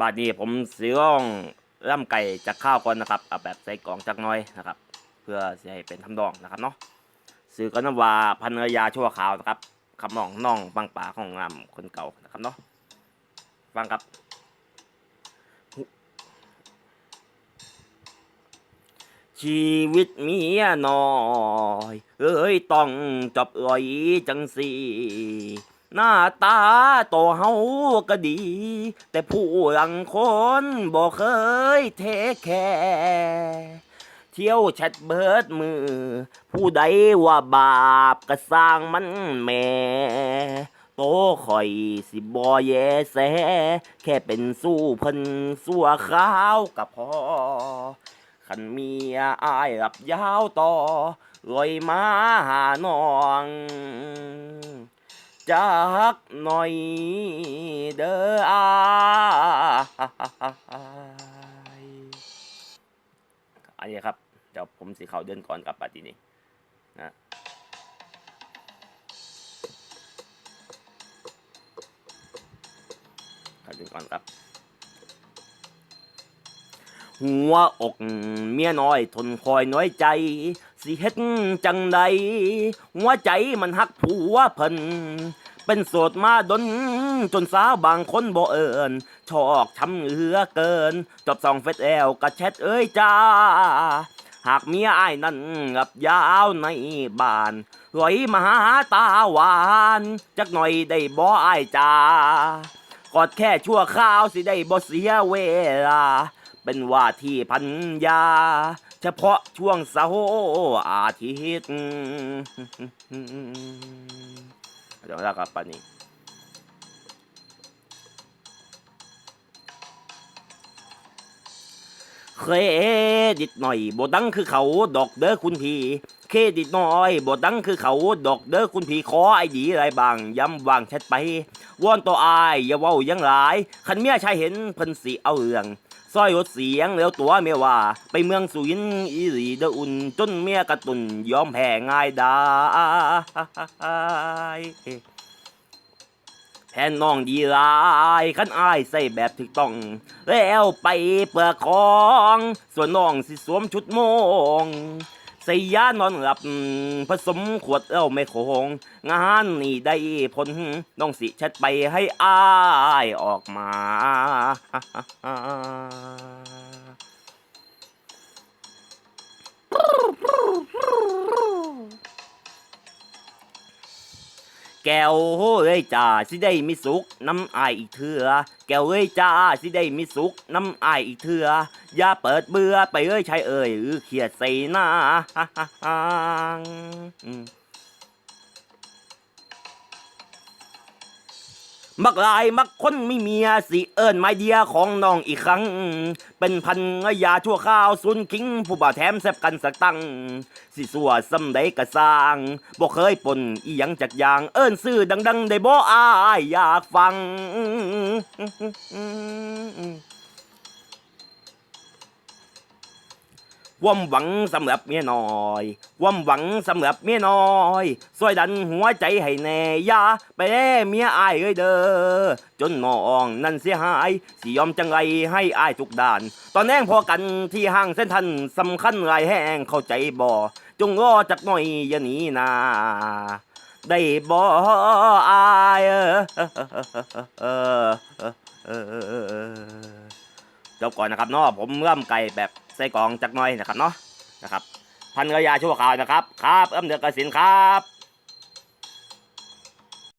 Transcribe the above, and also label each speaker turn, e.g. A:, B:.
A: บาดนี้ผมสิร้องร่ำไก่จากข้าวก่อนนะครับเอาแบบใส่กล่องจักน้อยนะครับ เพื่อให้เป็นทำดองนะครับเนาะสื่อก็นำวาพันรยาชั่วขาวนะครับคำนองน้องบางป่าของงามคนเก่านะครับเนาะฟังครับชีวิตเมียน้อย เอ้ยต้องจบอ่อยจังสี หน้าตาโตเฮาก็ดี แต่ผู้หลังคนบ่เคยเทแคร์เที่ยวแชทเบิดมือ ผู้ใดว่าบาปก็สร้างมันแม่โตข่อยสิบอแยแส แค่เป็นสู้เพิ่นสัวขาวกับพอขันเมียอายรับยาวต่อลอยมาหาน้อง จักหน่อยเด้ออายอันนี้ครับ เดี๋ยวผมสีเขาเดินก่อนกลับปาทีนี้นะขาเดินก่อนครับ หัวอกเมียน้อยทนคอยน้อยใจสิเฮ็ดจังใดหัวใจมันหักผัวเพิ่นเป็นโสดมาดน จนสาวบางคนบ่เอิญชอกช้ำเหลือเกิน จบสองเฟซแอลกระแชทเอ้ยจ้า หากเมียอ้ายนั่นกับยาวในบ้านรอยมาหาตาหวาน จักหน่อยได้บ่อ้ายจ้ากอดแค่ชั่วคราวสิได้บ่เสียเวลา เป็นว่าที่พันยา เฉพาะช่วงเสาร์อาทิตย์เดี๋ยวแล้วครับปานี้เครดิตหน่อยบดังคือเขาดอกเด้อคุณพี่เครดิตน้อยบดังคือเขาดอกเด้อคุณพี่ขอไอดีไรบางย้ำวางแชทไปวอนตัวอายอย่าเว้ายังหลาย คันเมียชายเห็นเพิ่นสิเอาเรื่อง ซอยลดเสียงแล้วตัวเมียว่า ไปเมืองสุยินทร์อีหลีเดออุ่น จนเมียกระตุนยอมแพ้ง่ายดาแทนน้องดีลายขันอายใส่แบบถูกต้อง แล้วไปเปลือกของ ส่วนน้องสิสวมชุดโมง ใส่ยานอนหลับผสมขวดเหล้าไม่โคงงานนี่ได้ผลน้องสิชัดไปให้อายออกมา แก้วเอ้ยจ้าสิได้มีสุขน้ำอายอีกเถื่อแก้วเอ้ยจ้าสิได้มีสุขน้ำอายอีกเถื่ออย่าเปิดเบื่อไปเอ้ยชายเอ้ยเขียดใส่หน้า มักลายมักคนไม่เมียสิเอิญไม่เดียของน้องอีกครั้ง เป็นพันยาชั่วข้าวซุนคิง ผู้บ่าแถมแซบกันสักตั้ง สิสัวสำใดกระสร้างบ่เคยปนอีหยังจากอย่าง เอิญซื่อดัง ๆ ได้บ่อายอยากฟัง วามหวังสำหรับเมียน้อยวามหวังสำหรับเมียน้อยซอยดันหัวใจให้แน่ยาไปแล่เมียอายเอ้ยเด้อจนน้องนั่นเสียหายสิยอมจังไรให้อายทุกด่าน ตอนแน่งพอกันที่ห้างเส้นทันสำคัญหลายแห้งเข้าใจบ่จงรอจักหน่อยอย่าหนีนาได้บ่อายเออจบก่อนนะครับเนาะผมเริ่มไก่แบบ ใส่กล่องจักหน่อยนะครับเนาะนะครับพันกระยาชั่วข่าวนะครับครับเอื้อมเดือกกสินครับ